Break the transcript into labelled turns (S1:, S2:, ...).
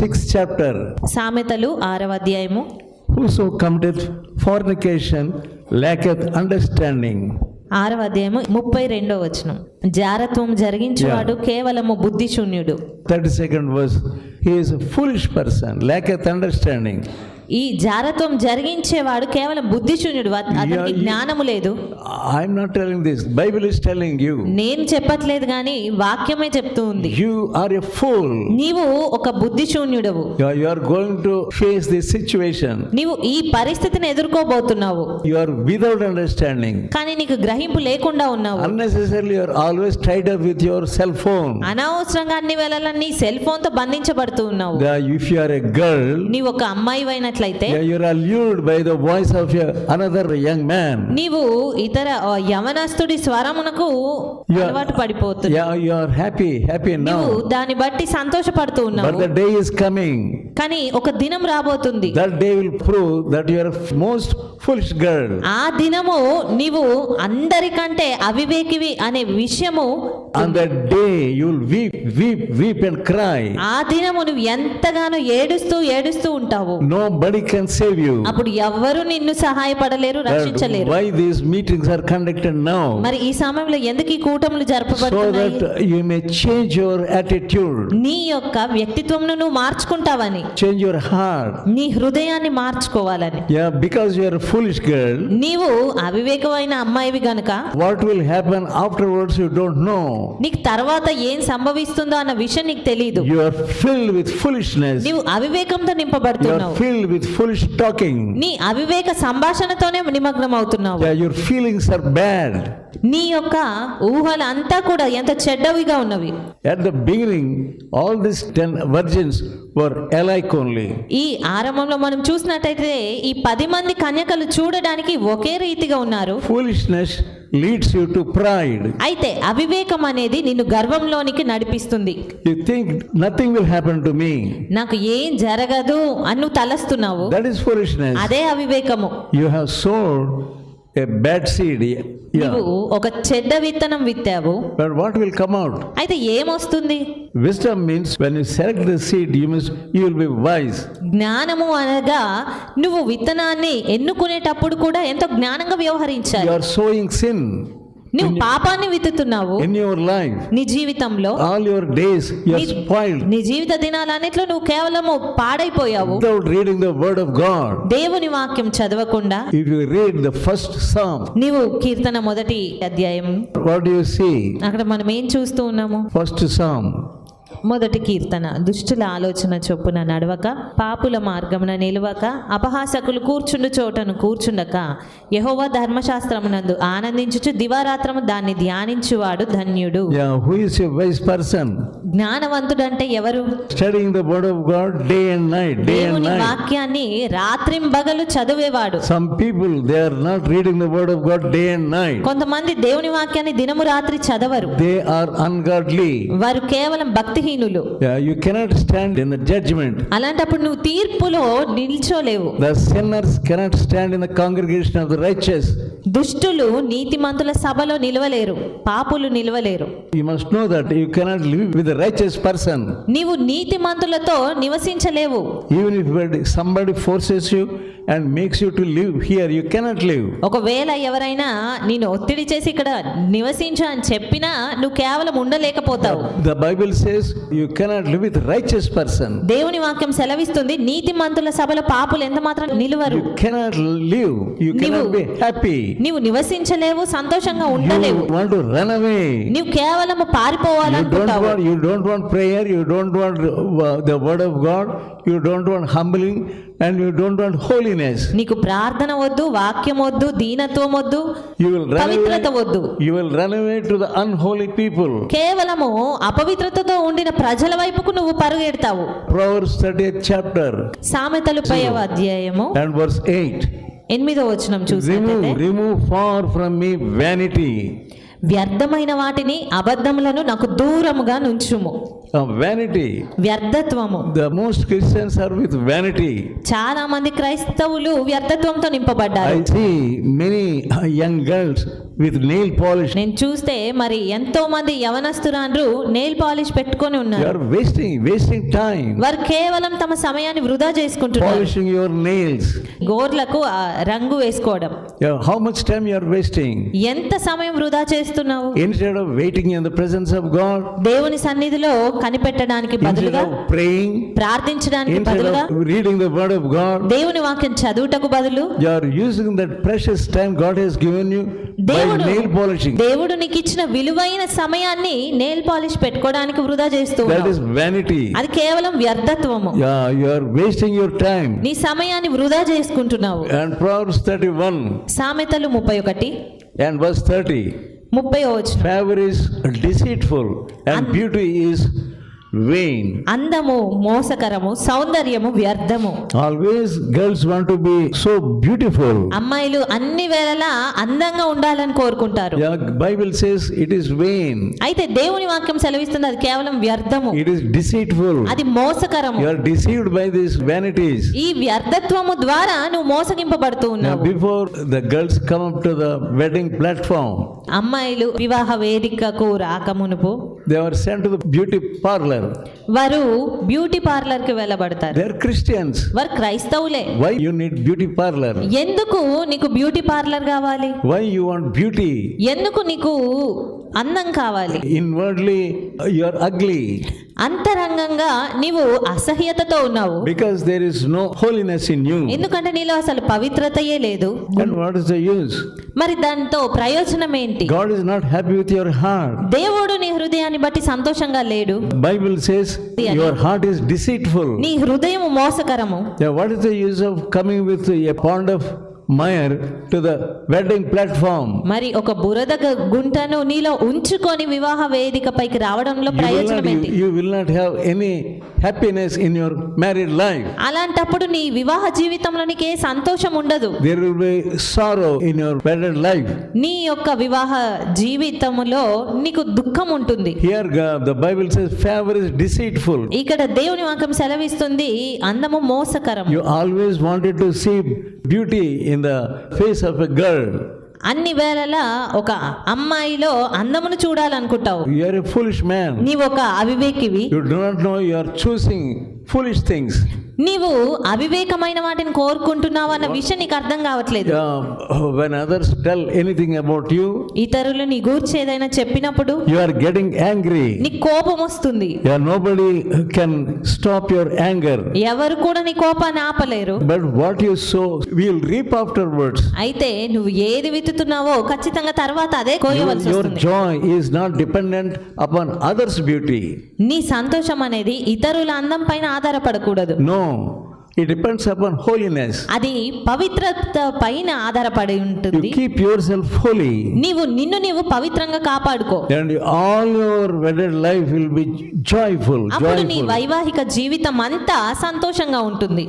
S1: Six chapter
S2: సామెతలు ఆరవ అధ్యాయము.
S1: హూసో కమిటెడ్ ఫార్నికేషన్ అండర్స్టాండింగ్
S2: ఆరవ అధ్యాయము ముప్పై రెండో వచనం. జారత్వం జరిగించేవాడు కేవలము బుద్ధి శూన్యుడు
S1: second verse he is fool person lack understanding
S2: ఈ జారత్వం జరిగించేవాడు కేవలం బుద్ధిశూన్యుడు అతనికి జ్ఞానము లేదు.
S1: I am not this Bible is telling
S2: నేను చెప్పట్లేదు కానీ వాక్యమే చెప్తూ ఉంది.
S1: యు ఆర్ ఎ ఫూల్
S2: నీవు ఒక
S1: బుద్ధిశూన్యుడవు. You are going to face this situation
S2: నీవు ఈ పరిస్థితిని ఎదుర్కోబోతున్నావు.
S1: యు ఆర్ వితౌట్ అండర్స్టాండింగ్
S2: కానీ నీకు గ్రహింపు లేకుండా ఉన్నావు.
S1: Unnecessarily you always tied with your cell phone
S2: అనవసరంగా అన్ని వేళలన్నీ సెల్ ఫోన్తో బంధించబడుతూ ఉన్నావు.
S1: If you are a girl
S2: నీవు ఒక అమ్మాయి
S1: అయినట్లు చేసినట్లయితే you're allured by the voice of another young man
S2: నీవు ఇతర యవనస్తుడి స్వరమునకు అలవాటు
S1: పడిపోతుంది you are happy
S2: happy
S1: now
S2: దాని బట్టి సంతోషపడుతూ ఉన్నావు.
S1: But the day is coming
S2: కానీ ఒక దినం రాబోతుంది.
S1: That day will prove that you are most foolish girl
S2: ఆ దినము నీవు అందరికంటే అవివేకివి అనే విషయము
S1: on the day you will weep weep weep and cry
S2: ఆ దినము నువ్వు ఎంతగానో ఏడుస్తూ ఏడుస్తూ ఉంటావు.
S1: No Nobody can save you.
S2: అప్పుడు ఎవ్వరు నిన్ను సహాయపడలేరు రక్షించలేరు
S1: why these meetings are conducted now?
S2: మరి ఈ సమయంలో ఎందుకు ఈ కూటములు
S1: So
S2: జరపబడుతున్నాయి
S1: that you may change your attitude,
S2: నీ యొక్క వ్యక్తిత్వంను నువ్వు మార్చుకుంటావని
S1: change your heart.
S2: నీ హృదయాన్ని మార్చుకోవాలని
S1: Yeah, because you are a foolish girl,
S2: నీవు అవివేకమైన అమ్మాయివి గనుక
S1: what will happen afterwards you don't know.
S2: నీకు తర్వాత ఏం సంభవిస్తుందో అన్న విషయం నీకు తెలియదు
S1: You are filled with foolishness.
S2: నీవు అవివేకంతో
S1: You are
S2: నింపబడుతున్నావు
S1: filled విత్ ఫుల్ స్టాకింగ్
S2: నీ అవివేక సంభాషణతోనే నిమగ్నం అవుతున్నావు
S1: యువర్ ఫీలింగ్స్ ఆర్ బ్యాడ్
S2: నీ యొక్క ఊహలు అంతా కూడా ఎంత చెడ్డవిగా ఉన్నవి.
S1: At the beginning all this ten virgins were alike only
S2: ఈ ఆరంభంలో మనం చూసినట్టయితే ఈ పది మంది కన్యకలు చూడడానికి ఒకే రీతిగా ఉన్నారు.
S1: Foolishness leads you to pride.
S2: అయితే అవివేకం అనేది నిన్ను గర్వంలోనికి నడిపిస్తుంది
S1: You think nothing will happen to me.
S2: నాకు ఏం జరగదు అని నువ్వు తలస్తున్నావు
S1: That is foolishness.
S2: అదే అవివేకము
S1: You have sowed bad seed
S2: నువ్వు ఒక చెడ్డ విత్తనం విత్తావు.
S1: వాట్ విల్ కమ్ అవుట్
S2: అయితే ఏమొస్తుంది?
S1: Wisdom means when you select the seed you means you will be wise
S2: జ్ఞానము అనగా నువ్వు విత్తనాన్ని ఎన్నుకునేటప్పుడు కూడా ఎంతో జ్ఞానంగా వ్యవహరించాలి.
S1: యు సోయింగ్ సిన్
S2: నువ్వు పాపాన్ని విత్తుతున్నావు
S1: ఇన్ యువర్ లైఫ్
S2: నీ జీవితంలో
S1: all your days you
S2: has
S1: spoiled
S2: నీ జీవిత దినాలన్నిట్లో నువ్వు కేవలం పాడైపోయావు.
S1: Without reading the word of God
S2: దేవుని వాక్యం చదవకుండా
S1: you read the first psalm
S2: నీవు కీర్తన మొదటి అధ్యాయం.
S1: వాట్ డు యు సీ
S2: అక్కడ మనం ఏం చూస్తూ ఉన్నాము?
S1: ఫస్ట్ సామ్
S2: మొదటి కీర్తన దుష్టుల ఆలోచన చొప్పున నడవక పాపుల మార్గమున నిలవక అపహాసకులు కూర్చుండు చోటను కూర్చుండక యహోవా ధర్మశాస్త్రమునందు ఆనందించుచు దివారాత్రము దాన్ని ధ్యానించువాడు ధన్యుడు
S1: person?
S2: జ్ఞానవంతుడంటే ఎవరు
S1: the word of God day and night, day and
S2: దేవుని
S1: night.
S2: వాక్యాన్ని రాత్రింబగలు చదివేవాడు
S1: Some people they are not reading the word of God day and night.
S2: కొంతమంది దేవుని వాక్యాన్ని దినము రాత్రి చదవరు
S1: They are ungodly.
S2: వారు కేవలం భక్తిహీనులు
S1: బలహీనులు. You cannot stand in the judgement
S2: అలాంటప్పుడు నువ్వు తీర్పులో నిల్చోలేవు.
S1: The sinners cannot stand in the congregation of the righteous
S2: దుష్టులు నీతిమంతుల సభలో నిలవలేరు. పాపులు నిలవలేరు.
S1: You must know that you cannot live with the righteous person
S2: నీవు నీతిమంతులతో నివసించలేవు.
S1: Even if somebody forces you and makes you to live here you cannot live
S2: ఒకవేళ ఎవరైనా నేను ఒత్తిడి చేసి ఇక్కడ నివసించు అని చెప్పినా నువ్వు కేవలం ఉండలేకపోతావు.
S1: The Bible says you cannot live with righteous person
S2: దేవుని వాక్యం సెలవిస్తుంది. నీతి మంతుల సభలో పాపులు ఎంత మాత్రం నిలువరు
S1: you cannot live you cannot be happy
S2: నీవు నివసించలేవు సంతోషంగా ఉండలేవు.
S1: You want to run away
S2: నీవు కేవలం
S1: పారిపోవాలి అనుకుంటావు. You don't want prayer you don't want the word of God you don't want humbling and you don't want holiness.
S2: నీకు ప్రార్థన వద్దు వాక్యం వద్దు దీనత్వం వద్దు
S1: You will run
S2: పవిత్రత. వద్దు
S1: You will run away to the unholy people.
S2: కేవలము అపవిత్రతతో ఉండిన ప్రజల వైపుకు నువ్వు పరుగెడతావు
S1: Proverbs 30th chapter
S2: సామెతలు పైవ అధ్యాయము
S1: and verse 8.
S2: ఎనిమిదో వచనం చూసినట్లయితే
S1: Remove, remove far from me vanity.
S2: వ్యర్థమైన వాటిని అబద్ధములను నాకు దూరముగా నుంచుము
S1: vanity.
S2: వ్యర్థత్వము
S1: The most Christians are with vanity.
S2: చాలా మంది క్రైస్తవులు వ్యర్థత్వంతో నింపబడ్డారు
S1: I see many uh, young with nail polish
S2: నేను చూస్తే మరి ఎంతో మంది యవనస్తురాండ్రు నెయిల్ పాలిష్ పెట్టుకొని ఉన్నారు.
S1: You are wasting wasting time
S2: వారు కేవలం తమ సమయాన్ని వృధా చేసుకుంటున్నారు.
S1: పాలిషింగ్ యువర్ నెయిల్స్
S2: గోర్లకు రంగు వేసుకోవడం.
S1: How much time you are wasting
S2: ఎంత సమయం వృధా చేస్తున్నావు?
S1: Instead of waiting in the presence of God
S2: దేవుని సన్నిధిలో కనిపెట్టడానికి బదులుగా
S1: ప్రేయింగ్
S2: ప్రార్థించడానికి బదులుగా
S1: reading the word of God
S2: దేవుని వాక్యం చదువుటకు బదులు
S1: you are using that precious time God has given you
S2: దేవుడు
S1: నెయిల్
S2: దేవుడు నీకు ఇచ్చిన విలువైన సమయాన్ని నేల్ పాలిష్ పెట్టుకోవడానికి వృధా చేస్తూ దట్
S1: ఇస్ వానిటీ
S2: అది కేవలం వ్యర్థత్వము.
S1: యా యు ఆర్ వేస్టింగ్
S2: నీ సమయాన్ని వృధా చేసుకుంటున్నావు.
S1: అండ్ ప్రొవర్బ్స్ 31
S2: సామెతలు 31
S1: అండ్ వర్స్ 30
S2: 30వ వచనం
S1: favour is deceitful and beauty is vain.
S2: అందము మోసకరము సౌందర్యము వ్యర్థము
S1: Always girls want to be so beautiful.
S2: అమ్మాయిలు అన్ని వేళలా అందంగా ఉండాలని కోరుకుంటారు
S1: Bible says it is vain.
S2: అయితే దేవుని వాక్యం సెలవిస్తుంది అది కేవలం వ్యర్థము
S1: It is deceitful.
S2: అది మోసకరము
S1: You are deceived by these vanities.
S2: ఈ వ్యర్థత్వము ద్వారా నువ్వు మోసగింపబడుతూ ఉన్నావు
S1: before the girls come up to the wedding platform,
S2: అమ్మాయిలు వివాహ వేదికకు రాకమునుపు
S1: they were sent to the beauty parlour.
S2: వారు బ్యూటీ పార్లర్కి వెళ్ళబడతారు.
S1: దేర్ క్రిస్టియన్స్
S2: వారు క్రైస్తవులే.
S1: Why you need beauty parlour
S2: ఎందుకు నీకు బ్యూటీ పార్లర్ కావాలి?
S1: వై యూ వాంట్ బ్యూటీ
S2: ఎందుకు నీకు అందం కావాలి?
S1: ఇన్ వర్డ్లీ యు అగ్లీ
S2: అంతరంగంగా నీవు అసహ్యతతో ఉన్నావు.
S1: Because there is no holiness in you
S2: ఎందుకంటే నీలో అసలు పవిత్రతయే లేదు.
S1: అండ్ ఇస్ ద యూస్
S2: మరి దాంతో ప్రయోజనం ఏంటి?
S1: God is not happy with your heart
S2: దేవుడు నీ హృదయాన్ని బట్టి సంతోషంగా లేడు.
S1: Bible Bible says your heart is deceitful.
S2: నీ హృదయం మోసకరము
S1: Yeah, what is the use of coming with a pond mire to the wedding platform
S2: మరి ఒక బురద గుంటను నీలో ఉంచుకొని వివాహ వేదిక
S1: పైకి రావడంలో
S2: ప్రయోజనం ఏంటి?
S1: You will not have any happiness in your married life
S2: అలాంటప్పుడు నీ వివాహ జీవితంలో నీకు ఏ సంతోషం ఉండదు.
S1: There will be sorrow in your wedded life
S2: నీ యొక్క వివాహ జీవితంలో నీకు దుఃఖం ఉంటుంది.
S1: Here the Bible says favour is deceitful
S2: ఇక్కడ దేవుని వాక్యం సెలవిస్తుంది అందము మోసకరం
S1: you always wanted to see beauty in the face of a girl
S2: అన్ని వేళల ఒక అమ్మాయిలో అందమును చూడాలనుకుంటావు.
S1: యు ఆర్ ఎ ఫూలిష్
S2: నీవు ఒక అవివేకివి.
S1: You do know you choosing foolish things
S2: నీవు అవివేకమైన వాటిని కోరుకుంటున్నావు అన్న విషయం నీకు అర్థం కావట్లేదు.
S1: When others tell anything about you
S2: ఇతరులు నీ గురించి ఏదైనా చెప్పినప్పుడు
S1: యు ఆర్ గెటింగ్ యాంగ్రీ
S2: నీ కోపం వస్తుంది.
S1: You can stop your anger
S2: ఎవరు కూడా నీ కోపాన్ని ఆపలేరు.
S1: But what you sow we will reap afterwards
S2: అయితే నువ్వు ఏది విత్తుతున్నావో ఖచ్చితంగా తర్వాత అదే కోయవలసి your
S1: joy is not dependent upon others beauty
S2: నీ సంతోషం అనేది ఇతరుల అందం పైన ఆధారపడకూడదు.
S1: No it depends upon holiness.
S2: అది పవిత్రత పైన ఆధారపడి ఉంటుంది
S1: keep yourself holy,
S2: నీవు నిన్ను నీవు పవిత్రంగా కాపాడుకో
S1: and all your wedded life will be joyful.
S2: అప్పుడు నీ. వైవాహిక జీవితం అంతా సంతోషంగా ఉంటుంది